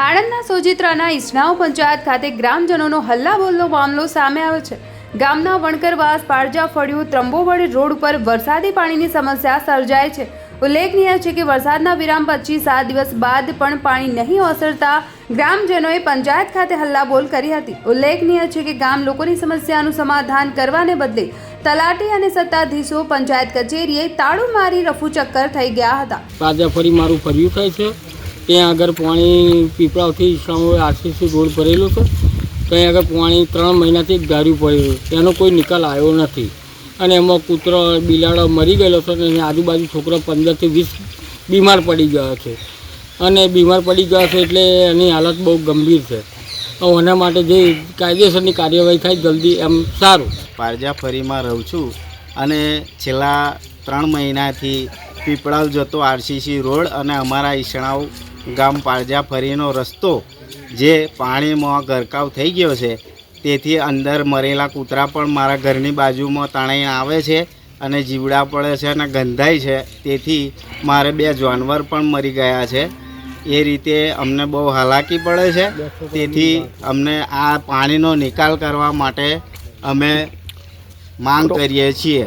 આણંદના સોજિત્રાના ઇસનાવ પંચાયત ખાતે ગ્રામજનોનો હલ્લાબોલનો મામલો સામે આવ્યો છે. ગામના વણકરવાસ પારજા ફળિયું ત્રંબોવડ રોડ ઉપર વરસાદી પાણીની સમસ્યા સર્જાય છે. ઉલ્લેખનીય છે કે વરસાદના વિરામ પછી સાત દિવસ બાદ પણ પાણી નહીં ઓસરતા ગ્રામજનોએ પંચાયત ખાતે હલ્લાબોલ કરી હતી. ઉલ્લેખનીય છે કે ગામ લોકોની સમસ્યાનું સમાધાન કરવાને બદલે તલાટી અને સત્તાધીશો પંચાયત કચેરીએ તાળું મારી રફુચક્કર થઈ ગયા હતા. પારજા ફરી મારું ફર્યું થાય છે. ત્યાં આગળ પાણી પીપળાવથી ઈસરામો આરસીસી રોડ ભરેલો છે. ત્યાં આગળ પાણી ત્રણ મહિનાથી જ ગાર્યું પડેલું તેનો કોઈ નિકાલ આવ્યો નથી. અને એમાં કૂતરો, બિલાડો મરી ગયેલો છે અને આજુબાજુ છોકરો પંદરથી વીસ બીમાર પડી ગયો છે. અને બીમાર પડી ગયા છે એટલે એની હાલત બહુ ગંભીર છે. એના માટે જે કાયદેસરની કાર્યવાહી થાય જલ્દી એમ સારું. પારજાફરીમાં રહું છું અને છેલ્લા ત્રણ મહિનાથી પીપળાવ જતો આરસીસી રોડ અને અમારા ઈસણાવ ગામ પારજાફરીનો રસ્તો જે પાણીમાં ગરકાવ થઈ ગયો છે. તેથી અંદર મરેલા કૂતરા પણ મારા ઘરની બાજુમાં તણાઈને આવે છે અને જીવડા પડે છે અને ગંધાય છે. તેથી મારે બે જાનવર પણ મરી ગયા છે. એ રીતે અમને બહુ હાલાકી પડે છે. તેથી અમને આ પાણીનો નિકાલ કરવા માટે અમે માંગ કરીએ છીએ.